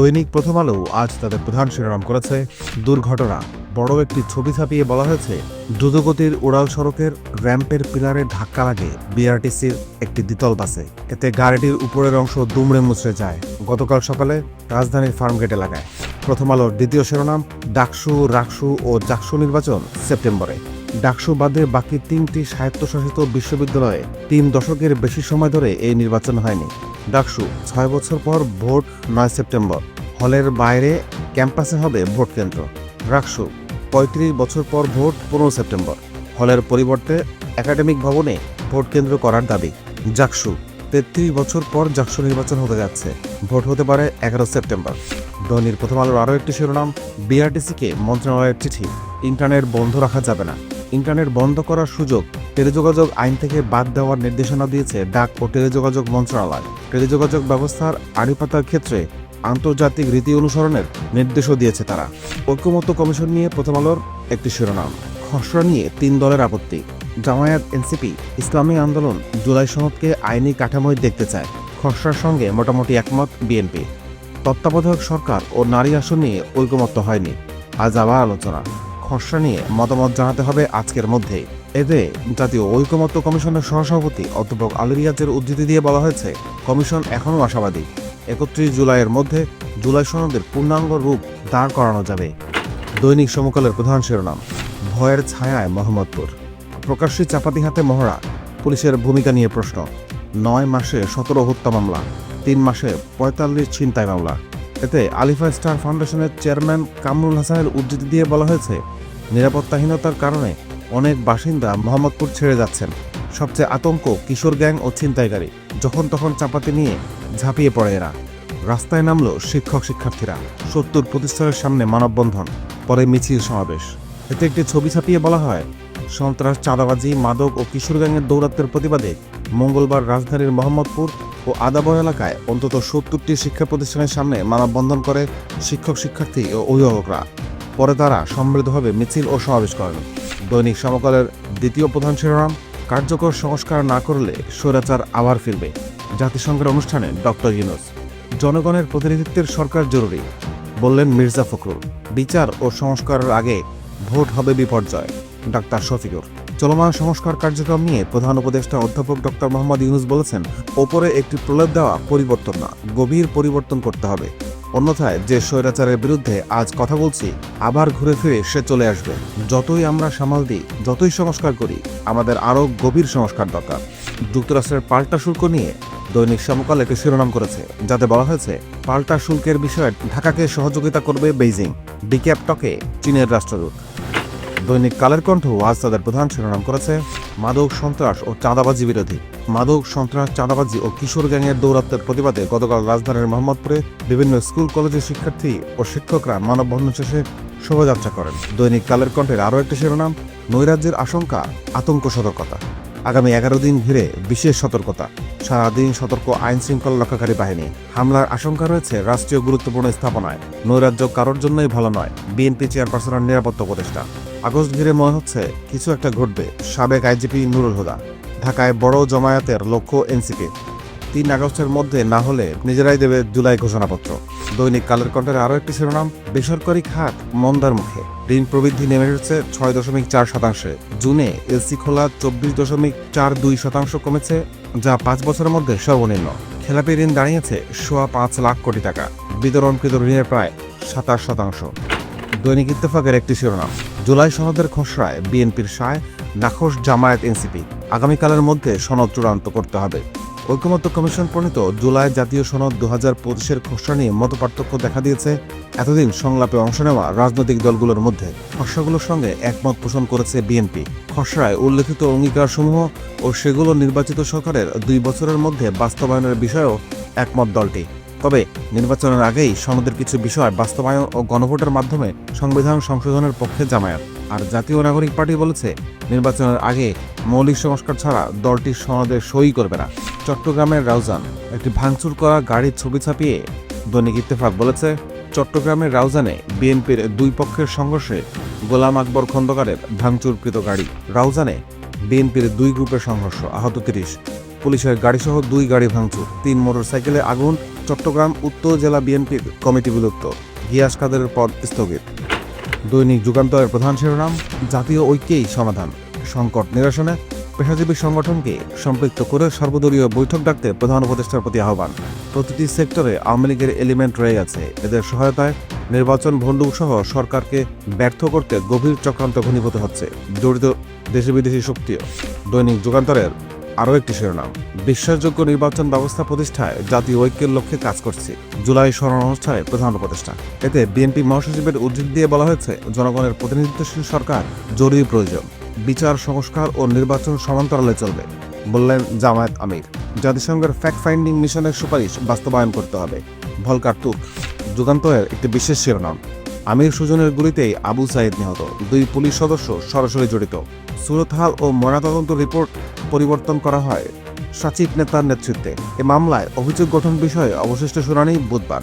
দৈনিক প্রথম আলো আজ তাদের প্রধান শিরোনাম করেছে দুর্ঘটনা। বড় একটি ছবি ছাপিয়ে বলা হয়েছে, দ্রুতগতির উড়াল সড়কের র্যাম্পের পিলারে ধাক্কা লাগে বিআরটিসির একটি দ্বিতল বাসে। এতে গাড়িটির উপরের অংশ দুমড়ে মুচড়ে যায়। গতকাল সকালে রাজধানীর ফার্মগেট এলাকায়। প্রথম আলোর দ্বিতীয় শিরোনাম, ডাকসু, রাকসু ও জাকসু নির্বাচন সেপ্টেম্বরে। ডাকসু বাদে বাকি তিনটি স্বায়ত্তশাসিত বিশ্ববিদ্যালয়ে তিন দশকের বেশি সময় ধরে এই নির্বাচন হয়নি। ডাকসু ছয় বছর পর ভোট নয় সেপ্টেম্বর। হলের বাইরে ক্যাম্পাসে হবে ভোট কেন্দ্র। রাকসু পঁয়ত্রিশ বছর পর ভোট পনেরো সেপ্টেম্বর। হলের পরিবর্তে একাডেমিক ভবনে ভোট কেন্দ্র করার দাবি। জাকসু তেত্রিশ বছর পর জাকসু নির্বাচন হতে যাচ্ছে। ভোট হতে পারে এগারো সেপ্টেম্বর। দৈনিক প্রথম আলোর আরও একটি শিরোনাম, বিআরটিসিকে মন্ত্রণালয়ের চিঠি। ইন্টারনেট বন্ধ রাখা যাবে না। ইন্টারনেট বন্ধ করার সুযোগ, টেলিযোগাযোগ আইন থেকে বাদ দেওয়ার নির্দেশনা দিয়েছে ডাক ও টেলিযোগাযোগ মন্ত্রণালয়। টেলিযোগাযোগ ব্যবস্থার আড়িপাতার ক্ষেত্রে আন্তর্জাতিক রীতি অনুসরণের নির্দেশও দিয়েছে তারা। ঐক্যমত্য কমিশন নিয়ে প্রথম আলোর একটি শিরোনাম, খসড়া নিয়ে তিন দলের আপত্তি। জামায়াত এনসিপি, ইসলামী আন্দোলন জুলাই সনদকে আইনি কাঠামোয় দেখতে চায়। খসড়ার সঙ্গে মোটামুটি একমত বিএনপি। তত্ত্বাবধায়ক সরকার ও নারী আসন নিয়ে ঐকমত্য হয়নি। আজ আবার আলোচনা। খসড়া নিয়ে মতামত জানাতে হবে আজকের মধ্যেই এতে জাতীয় ঐকমত্য কমিশনের সহসভাপতি অধ্যাপক আলিরিয়াজের উদ্ধৃতি দিয়ে বলা হয়েছে, কমিশন এখনও আশাবাদী। একত্রিশ জুলাইয়ের মধ্যে জুলাই সনদের পূর্ণাঙ্গ রূপ দাঁড় করানো যাবে। দৈনিক সমকালের প্রধান শিরোনাম, ভয়ের ছায়ায় মোহাম্মদপুর। প্রকাশ্যে চাপাতি হাতে মহড়া, পুলিশের ভূমিকা নিয়ে প্রশ্ন, নয় মাসে সতেরো হত্যা মামলা, তিন মাসে পঁয়তাল্লিশ ছিনতাই মামলা। এতে আলিফা স্টার ফাউন্ডেশনের চেয়ারম্যান কামরুল হাসানের উদ্ধৃতি দিয়ে বলা হয়েছে নিরাপত্তাহীনতার কারণে অনেক বাসিন্দা মোহাম্মদপুর ছেড়ে যাচ্ছেন। সবচেয়ে আতঙ্ক কিশোর গ্যাং ও ছিনতাইকারী। যখন তখন চাপাতি নিয়ে ঝাঁপিয়ে পড়ে এরা। রাস্তায় নামলো শিক্ষক শিক্ষার্থীরা। সত্তর প্রতিষ্ঠানের সামনে মানববন্ধন, পরে মিছিল সমাবেশ। এতে একটি ছবি ছাপিয়ে বলা হয়, সন্ত্রাস, চাঁদাবাজি, মাদক ও কিশোর গ্যাংয়ের দৌরাত্মের প্রতিবাদে মঙ্গলবার রাজধানীর মোহাম্মদপুর ও আদাবর এলাকায় অন্তত সত্তরটি শিক্ষা প্রতিষ্ঠানের সামনে মানববন্ধন করে শিক্ষক শিক্ষার্থী ও অভিভাবকরা। পরে তারা সমৃদ্ধভাবে মিছিল ও সমাবেশ করেন। দৈনিক সমকালের দ্বিতীয় প্রধান শিরোনাম, কার্যকর সংস্কার না করলে স্বৈরাচার আবার ফিরবে। জাতিসংঘের অনুষ্ঠানে ডক্টর ইউনুস, জনগণের প্রতিনিধিত্বের সরকার জরুরি, বললেন মির্জা ফখরুল। বিচার ও সংস্কারের আগে ভোট হবে বিপর্যয়। ডাক্তার শফিকুর, চলমান সংস্কার কার্যক্রম নিয়ে প্রধান উপদেষ্টা অধ্যাপক ডক্টর মোহাম্মদ ইউনুস বলেছেন, ওপরে একটি প্রলেপ দেওয়া পরিবর্তন না, গভীর পরিবর্তন করতে হবে। অন্যথায় যে স্বৈরাচারের বিরুদ্ধে আজ কথা বলছি, আবার ঘুরে ফিরে সে চলে আসবে। যতই আমরা সামাল দিই, যতই সংস্কার করি, আমাদের আরও গভীর সংস্কার দরকার। যুক্তরাষ্ট্রের পাল্টা শুল্ক নিয়ে দৈনিক সমকাল একটি শিরোনাম করেছে, যাতে বলা হয়েছে, পাল্টা শুল্কের বিষয়ে ঢাকাকে সহযোগিতা করবে বেইজিং ডিক্যাপটকে চীনের রাষ্ট্রদূত। দৈনিক কালের কণ্ঠ আজ তাদের প্রধান শিরোনাম করেছে, মাদক সন্ত্রাস ও চাঁদাবাজি বিরোধী। মাদক সন্ত্রাস, চাঁদাবাজি ও কিশোর গ্যাংয়ের দৌরাত্মের প্রতিবাদে গতকাল রাজধানীর মোহাম্মদপুরে বিভিন্ন স্কুল, কলেজের শিক্ষার্থী ও শিক্ষকরা মানববন্ধন শেষে শোভাযাত্রা করেন। দৈনিক কালের কণ্ঠের আরও একটি শিরোনাম, নৈরাজ্যের আশঙ্কা, আতঙ্ক, সতর্কতা। আগামী এগারো দিন ঘিরে বিশেষ সতর্কতা। সারাদিন সতর্ক আইন শৃঙ্খলা রক্ষাকারী বাহিনী। হামলার আশঙ্কা রয়েছে রাষ্ট্রীয় গুরুত্বপূর্ণ স্থাপনায়। নৈরাজ্য কারোর জন্যই ভালো নয়, বিএনপি চেয়ারপারসনের নিরাপত্তা উপদেষ্টা। আগস্ট ঘিরে মনে হচ্ছে কিছু একটা ঘটবে, সাবেক আইজিপি নুরুল হুদা, ঢাকায় বড় জমায়েতের লক্ষ্য এনসিপি। তিন আগস্টের মধ্যে না হলে নিজেরাই দেবে জুলাই ঘোষণাপত্র। দৈনিক কালের কণ্ঠের আরও একটি শিরোনাম, বেসরকারি খাত মন্দার মুখে। ঋণ প্রবৃদ্ধি নেমে এসেছে ছয় দশমিক চার শতাংশে। জুনে এলসি খোলা চব্বিশ দশমিক চার দুই শতাংশ কমেছে, যা পাঁচ বছরের মধ্যে সর্বনিম্ন। খেলাপি ঋণ দাঁড়িয়েছে সোয়া পাঁচ লাখ কোটি টাকা। বিতরণকৃত ঋণের প্রায় সাতাশ শতাংশ। দৈনিক ইত্তেফাকের একটি শিরোনাম জুলাই সনদের খসড়ায় বিএনপির সায় নাখোশ জামায়াত এনসিপি। আগামীকালের মধ্যে সনদ চূড়ান্ত করতে হবে। ঐকমত্য কমিশন প্রণীত জুলাই জাতীয় সনদ দু হাজার পঁচিশের খসড়া নিয়ে মত পার্থক্য দেখা দিয়েছে। এতদিন সংলাপে অংশ নেওয়া রাজনৈতিক দলগুলোর মধ্যে খসড়াগুলোর সঙ্গে একমত পোষণ করেছে বিএনপি। খসড়ায় উল্লেখিত অঙ্গীকারসমূহ ও সেগুলো নির্বাচিত সরকারের দুই বছরের মধ্যে বাস্তবায়নের বিষয়েও একমত দলটি। তবে নির্বাচনের আগেই সনদের কিছু বিষয় বাস্তবায়ন ও গণভোটের মাধ্যমে সংবিধান সংশোধনের পক্ষে জামায়াত। আর জাতীয় নাগরিক পার্টি বলেছে, নির্বাচনের আগে মৌলিক সংস্কার ছাড়া দলটি সনদে সই করবে না। চট্টগ্রামের রাউজান একটি ভাঙচুর করা গাড়ির ছবি ছাপিয়ে দৈনিক ইত্তেফাক বলেছে, চট্টগ্রামের রাউজানে বিএনপির দুই পক্ষের সংঘর্ষে গোলাম আকবর খন্দকারের ভাঙচুরকৃত গাড়ি। রাউজানে বিএনপির দুই গ্রুপের সংঘর্ষ, আহত তিরিশ। পুলিশের গাড়িসহ দুই গাড়ি ভাঙচুর। তিন মোটরসাইকেলে আগুন, চট্টগ্রাম উত্তর জেলা বিএনপির কমিটি বিলুপ্ত। গিয়াস কাদেরের পদ স্থগিত। দৈনিক যুগান্তরের প্রধান শিরোনাম, জাতীয় ঐক্যেই সমাধান। সংকট নিরসনে পেশাজীবী সংগঠনকে সম্পৃক্ত করে সর্বদলীয় বৈঠক ডাকতে প্রধান উপদেষ্টার প্রতি আহ্বান। প্রতিটি সেক্টরে আওয়ামী লীগের এলিমেন্ট রয়ে গেছে এদের সহায়তায় নির্বাচন ভণ্ডুক সহ সরকারকে ব্যর্থ করতে গভীর চক্রান্ত ঘনীভূত হচ্ছে। জড়িত দেশি বিদেশি শক্তিও। দৈনিক যুগান্তরের আরও একটি শিরোনাম। বিশ্বাসযোগ্য নির্বাচন ব্যবস্থা প্রতিষ্ঠায় জাতীয় ঐক্যের লক্ষ্যে কাজ করছে। জুলাই স্মরণ অনুষ্ঠানে প্রধান উপদেষ্টা। এতে বিএনপি মহাসচিবের উদ্ধৃতি দিয়ে বলা হয়েছে, জনগণের প্রতিনিধিত্বশীল সরকার জরুরি প্রয়োজন। বিচার, সংস্কার ও নির্বাচন সমান্তরালে চলবে, বললেন জামায়াত আমির। জাতিসংঘের ফ্যাক্ট ফাইন্ডিং মিশনের সুপারিশ বাস্তবায়ন করতে হবে। ভলকার তুক যুগান্তরের একটি বিশেষ শিরোনাম। আমির সুজনের গুলিতেই আবু সাইদ নিহত। দুই পুলিশ সদস্য সরাসরি জড়িত। সুরতহাল ও ময়নাতদন্ত রিপোর্ট পরিবর্তন করা হয়। সচিব নেতার নেতৃত্বে এ মামলায় অভিযোগ গঠন বিষয়ে অবশিষ্ট শুনানি বুধবার।